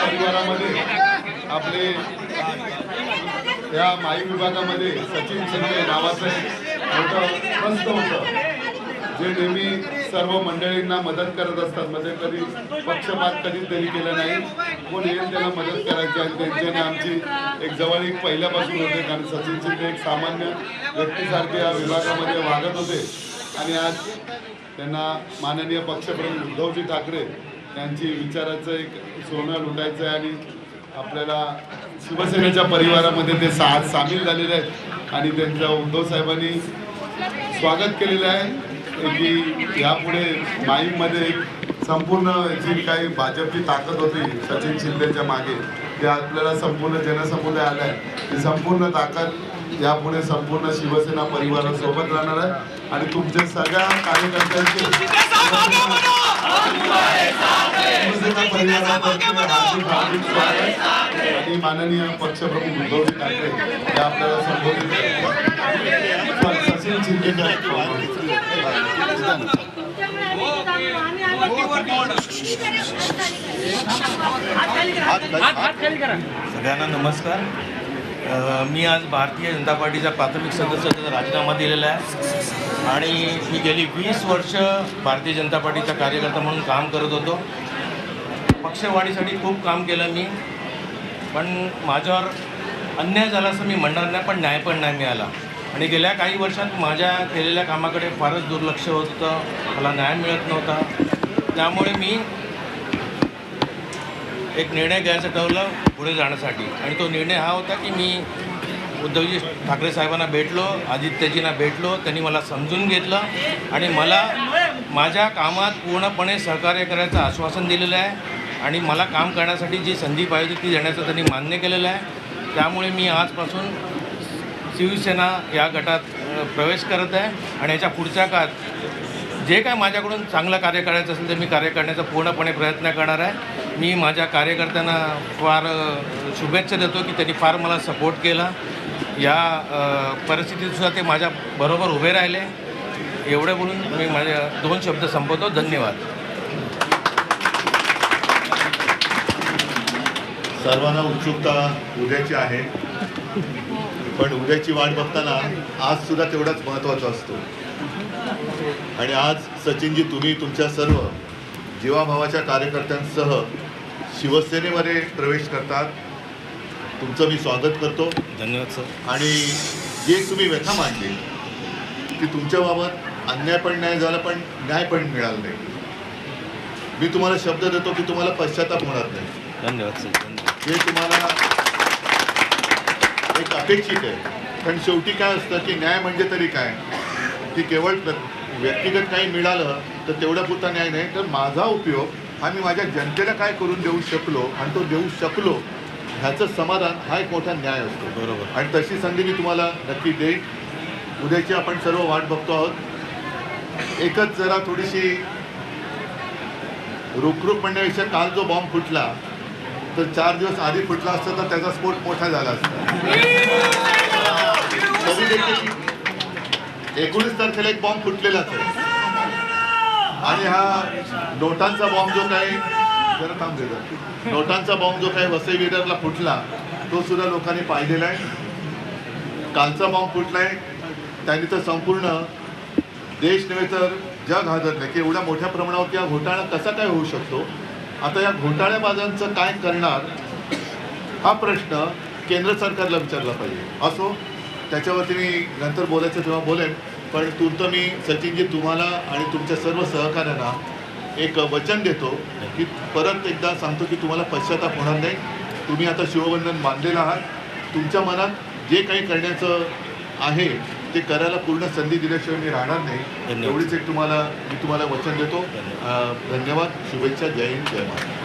परिवारामध्ये आपले या माई विभागामध्ये सचिन शिंदे नावाचं मोठं ट्रस्ट होतं जे नेहमी सर्व मंडळींना मदत करत असतात. मध्ये कधी पक्षपात कधीच त्यांनी केला नाही. कोण येईल त्यांना मदत करायची आणि त्यांच्याने आमची एक जवळीक पहिल्यापासून होते. कारण सचिन शिंदे एक सामान्य व्यक्तीसारखे या विभागामध्ये वागत होते. आणि आज त्यांना माननीय पक्षप्रमुख उद्धवजी ठाकरे यांची विचाराचं एक सोनं लुटायचं आहे आणि आपल्याला शिवसेनेच्या परिवारामध्ये ते सा सामील झालेले आहेत. आणि त्यांच्या उद्धव साहेबांनी स्वागत केलेलं आहे. की यापुढे माईमध्ये एक संपूर्ण जी काही भाजपची ताकद होती सचिन शिंदेच्या मागे ते आपल्याला संपूर्ण जनसमुदाय आलं आहे ती संपूर्ण ताकद यापुढे संपूर्ण शिवसेना परिवारासोबत राहणार आहे. आणि तुमच्या सगळ्या कार्यकर्त्यांचे आणि माननीय पक्षप्रमुख उद्धवजी ठाकरे हे आपल्याला संबोधित सचिन शिंदेकर सगळ्यांना नमस्कार. मी आज भारतीय जनता पार्टीचा प्राथमिक सदस्याचा राजीनामा दिलेला आहे. आणि मी गेली वीस वर्ष भारतीय जनता पार्टीचा कार्यकर्ता म्हणून काम करत होतो. पक्षवाढीसाठी खूप काम केलं मी. पण माझ्यावर अन्याय झाला असं मी म्हणणार नाही पण न्याय पण नाही मिळाला. आणि गेल्या काही वर्षात माझ्या केलेल्या कामाकडे फारच दुर्लक्ष होत होतं. मला न्याय मिळत नव्हता. त्यामुळे मी एक निर्णय घ्यायचं ठरवलं पुढे जाण्यासाठी. आणि तो निर्णय हा होता की मी उद्धवजी ठाकरे साहेबांना भेटलो आदित्यजींना भेटलो त्यांनी मला समजून घेतलं आणि मला माझ्या कामात पूर्णपणे सहकार्य करायचं आश्वासन दिलेलं आहे आणि मला काम करण्यासाठी जी संधी पाहिजे ती देण्याचं त्यांनी मान्य केलेलं आहे. त्यामुळे मी आजपासून शिवसेना या गटात प्रवेश करत आहे आणि याच्या पुढच्या काळात जे काय माझ्याकडून चांगलं कार्य करायचं असेल ते मी कार्य करण्याचा पूर्णपणे प्रयत्न करणार आहे. मी माझ्या कार्यकर्त्यांना फार शुभेच्छा देतो की त्यांनी फार मला सपोर्ट केला. या परिस्थितीतसुद्धा ते माझ्या बरोबर उभे राहिले. एवढं बोलून मी माझे दोन शब्द संपवतो. धन्यवाद. सर्वांना उत्सुकता उद्याची आहे. पण उद्याची वाट बघताना आज सुद्धा तेवढाच महत्त्वाचा असतो. आणि आज सचिनजी तुम्ही तुमच्या सर्व जीवाभावाच्या कार्यकर्त्यांसह शिवसेनेमध्ये प्रवेश करतात. तुमचं मी स्वागत करतो. धन्यवाद सर. आणि जे तुम्ही व्यथा मांडली की तुमच्याबाबत अन्याय पण न्याय झाला पण न्याय पण मिळाला नाही. मी तुम्हाला शब्द देतो की तुम्हाला पश्चाताप होणार नाही. धन्यवाद सर. हे तुम्हाला एक अपेक्षित आहे. कारण शेवटी काय असतं की न्याय म्हणजे तरी काय? की केवळ व्यक्तिगत काही मिळालं तर तेवढ्या पुरता न्याय नाही. तर माझा उपयोग हा मी माझ्या जनतेला काय करून देऊ शकलो आणि तो देऊ शकलो ह्याचं समाधान हा एक मोठा न्याय असतो. बरोबर. आणि तशी संधी मी तुम्हाला नक्की देईन. उद्याची आपण सर्व वाट बघतो आहोत. एकच जरा थोडीशी रुखरुख म्हणण्यापेक्षा काल जो बॉम्ब फुटला तर चार दिवस आधी फुटला असता तर त्याचा स्फोट मोठा झाला असता. एकोणीस तारखेला एक बॉम्ब फुटलेलाच आहे आणि हा नोटांचा बॉम्ब जो काही जरा थांब नोटांचा बॉम्ब जो काही वसई विडरला फुटला तो सुद्धा लोकांनी पाहिलेला आहे. कालचा बॉम्ब फुटलाय त्यांनी तर संपूर्ण देश नव्हे तर जग हादरलं. की एवढ्या मोठ्या प्रमाणावरती हा घोटाळा कसा काय होऊ शकतो? आता या घोटाळ्याबाजांचं काय करणार? हा प्रश्न केंद्र सरकारला विचारला पाहिजे. असो त्याच्यावरती मी नंतर बोलायचं तेव्हा बोलेन पण तूर्त मी सचिनजी तुम्हाला आणि तुमच्या सर्व सहकाऱ्यांना एक वचन देतो की परत एकदा सांगतो की तुम्हाला पश्चाताप होणार नाही. तुम्ही आता शिवबंधन बांधलेलं आहात. तुमच्या मनात जे काही करण्याचं आहे ते करायला पूर्ण संधी दिल्याशिवाय मी राहणार नाही. एवढीच एक तुम्हाला मी तुम्हाला वचन देतो. धन्यवाद. शुभेच्छा. जय हिंद. जय महाराष्ट्र.